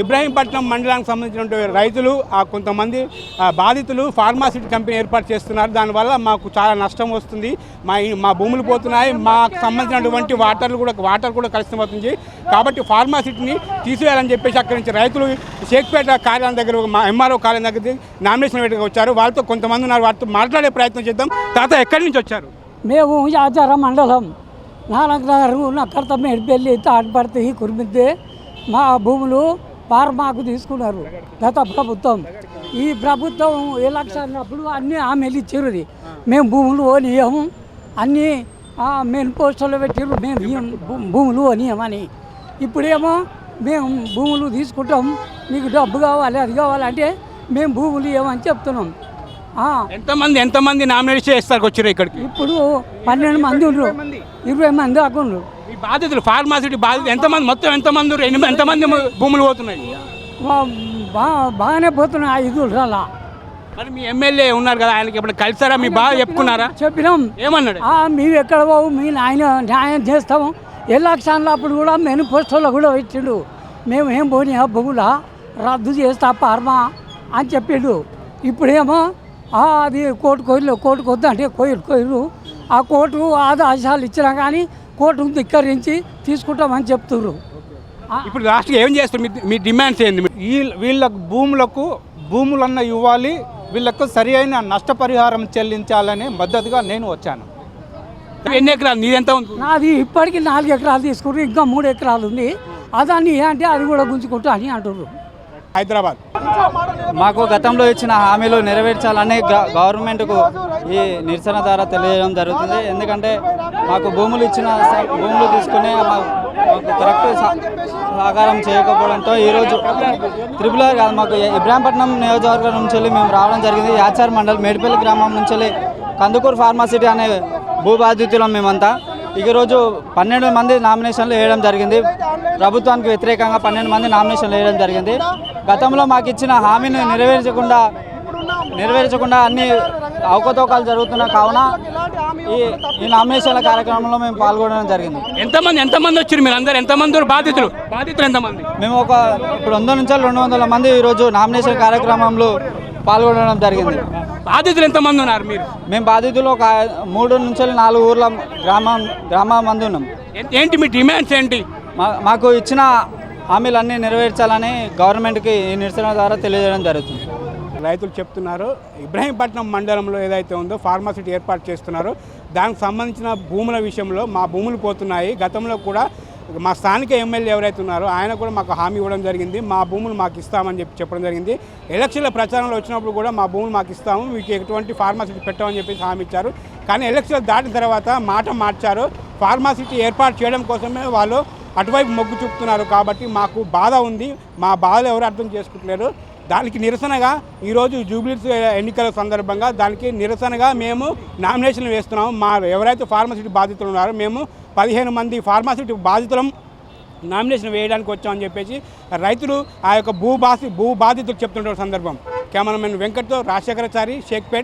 ఇబ్రాహీంపట్నం మండలానికి సంబంధించినటువంటి రైతులు ఆ కొంతమంది బాధితులు ఫార్మాసిటీ కంపెనీ ఏర్పాటు చేస్తున్నారు. దానివల్ల మాకు చాలా నష్టం వస్తుంది. మా మా భూములు పోతున్నాయి. మాకు సంబంధించినటువంటి వాటర్లు కూడా వాటర్ కూడా కలుషితమవుతుంది కాబట్టి ఫార్మాసిటీని తీసివేయాలని చెప్పేసి అక్కడి నుంచి రైతులు షేక్పేట కార్యాలయం దగ్గర మా ఎంఆర్ఓ కార్యాలయం దగ్గర నామినేషన్ వేటగా వచ్చారు. వాళ్ళతో కొంతమంది ఉన్నారు. వారితో మాట్లాడే ప్రయత్నం చేద్దాం. తాత ఎక్కడి నుంచి వచ్చారు? మేము యాచార మండలం. నానకనగర్ నక్కర్త మేడిపల్లి తాటిపర్తి కురిమిద్దే. మా భూములు ఫార్మాకు తీసుకున్నారు. గత ప్రభుత్వం. ఈ ప్రభుత్వం ఎలక్షన్ అప్పుడు అన్ని హామీలు ఇచ్చారు మేము భూములు ఓనియము అన్నీ మెయిన్ పోస్టులు పెట్టారు మేము భూములు ఓనియమని ఇప్పుడేమో మేము భూములు తీసుకుంటాం. మీకు డబ్బు కావాలి అది కావాలంటే మేము భూములు ఇవ్వమని చెప్తున్నాం. ఎంతమంది ఎంతమంది నామినేషన్ చేస్తారు వచ్చారు ఇక్కడికి? ఇప్పుడు పన్నెండు మంది ఉండ్రు. ఇరవై మంది దాకా ఉండ్రు. ఈ బాధితులు ఫార్మాసిటీ బాధితులు ఎంతమంది మొత్తం ఎంతమంది ఎంతమంది భూములు పోతున్నాయి? బాగానే పోతున్నాయి ఐదు అలా. మరి మీ ఎమ్మెల్యే ఉన్నారు కదా ఆయనకి ఇప్పుడు కలిసారా? మీ బాగా చెప్పుకున్నారా? చెప్పినాం. ఏమన్నాడు? మేము ఎక్కడ పోవు? మీ నాయన న్యాయం చేస్తాము. ఎలక్షన్లు అప్పుడు కూడా మేనిఫెస్టోలో కూడా ఇచ్చిండు. మేము ఏం పోనీ భూముల? రద్దు చేస్తా పార్మా? అని చెప్పిండు. ఇప్పుడేమో అది కోర్టు కోయిలు కోర్టుకు వద్దు అంటే కోయిలు కోయిలు ఆ కోర్టు ఆదేశాలు ఇచ్చినా కానీ కోర్టును ధిక్కరించి తీసుకుంటామని చెప్తున్నారు ఇప్పుడు లాస్ట్గా ఏం చేస్తారు? మీ- డిమాండ్స్ ఏంది? ఈ వీళ్ళ భూములకు భూములన్న ఇవ్వాలి వీళ్ళకు సరి అయిన నష్టపరిహారం చెల్లించాలని మద్దతుగా నేను వచ్చాను. ఎన్ని ఎకరాలు? నీదెంత ఉంది? నాది ఇప్పటికి నాలుగు ఎకరాలు తీసుకుంటారు ఇంకా మూడు ఎకరాలు ఉంది. అదాన్ని అంటే అది కూడా గుంజుకుంటా అని అంటున్నారు హైదరాబాద్. మాకు గతంలో ఇచ్చిన హామీలు నెరవేర్చాలని గ- గవర్నమెంట్కు ఈ నిరసన ద్వారా తెలియజేయడం జరుగుతుంది. ఎందుకంటే మాకు భూములు ఇచ్చిన భూములు తీసుకునే మాకు కరెక్ట్ సహకారం చేయకపోవడంతో ఈరోజు త్రిపుల కాదు మాకు ఇబ్రాహీంపట్నం నియోజకవర్గం నుంచి వెళ్ళి మేము రావడం జరిగింది. యాచార్ మండల్ మేడిపల్లి గ్రామం నుంచి వెళ్ళి కందుకూరు ఫార్మాసిటీ అనే భూ బాధితులం మేమంతా ఈరోజు పన్నెండు మంది నామినేషన్లు వేయడం జరిగింది. ప్రభుత్వానికి వ్యతిరేకంగా పన్నెండు మంది నామినేషన్లు వేయడం జరిగింది. గతంలో మాకు ఇచ్చిన హామీని నెరవేర్చకుండా నెరవేర్చకుండా అన్ని అవకతవకాలు జరుగుతున్న కావున ఈ ఈ నామినేషన్ల కార్యక్రమంలో మేము పాల్గొనడం జరిగింది. ఎంతమంది ఎంతమంది వచ్చారు మీరు అందరు? ఎంతమంది బాధితులు? బాధితులు ఎంతమంది? మేము ఒక ఇప్పుడు వంద నుంచి రెండు వందల మంది ఈరోజు నామినేషన్ కార్యక్రమంలో పాల్గొనడం జరిగింది. బాధితులు ఎంతమంది ఉన్నారు మీరు? మేము బాధితులు ఒక మూడు నుంచి నాలుగు ఊర్ల గ్రామం గ్రామ మంది ఉన్నాం. ఏంటి మీ డిమాండ్స్ ఏంటి? మాకు ఇచ్చిన హామీలన్నీ నెరవేర్చాలని గవర్నమెంట్కి ఈ నిరసన ద్వారా తెలియజేయడం జరుగుతుంది. రైతులు చెప్తున్నారు. ఇబ్రహీంపట్నం మండలంలో ఏదైతే ఉందో ఫార్మాసిటీ ఏర్పాటు చేస్తున్నారో. దానికి సంబంధించిన భూముల విషయంలో మా భూములు పోతున్నాయి. గతంలో కూడా మా స్థానిక ఎమ్మెల్యే ఎవరైతే ఉన్నారో ఆయన కూడా మాకు హామీ ఇవ్వడం జరిగింది. మా భూములు మాకు ఇస్తామని చెప్పి చెప్పడం జరిగింది. ఎలక్షన్ల ప్రచారంలో వచ్చినప్పుడు కూడా మా భూములు మాకు ఇస్తాము. మీకు ఎటువంటి ఫార్మాసిటీ పెట్టామని చెప్పేసి హామీ ఇచ్చారు. కానీ ఎలక్షన్లు దాటిన తర్వాత మాట మార్చారు. ఫార్మాసిటీ ఏర్పాటు చేయడం కోసమే వాళ్ళు అటువైపు మొగ్గు చూపుతున్నారు. కాబట్టి మాకు బాధ ఉంది. మా బాధలు ఎవరు అర్థం చేసుకుంటలేరు. దానికి నిరసనగా ఈరోజు జూబ్లీస్ ఎన్నికల సందర్భంగా దానికి నిరసనగా మేము నామినేషన్లు వేస్తున్నాము. మా ఎవరైతే ఫార్మసిటీ బాధితులు ఉన్నారో మేము పదిహేను మంది ఫార్మసిటీ బాధితులం నామినేషన్ వేయడానికి వచ్చామని చెప్పేసి రైతులు ఆ యొక్క భూ బాసి భూ బాధితులు చెప్తుంటారు సందర్భం. కెమెరామెన్ వెంకట్తో రాజశేఖరాచారి షేక్పేట్.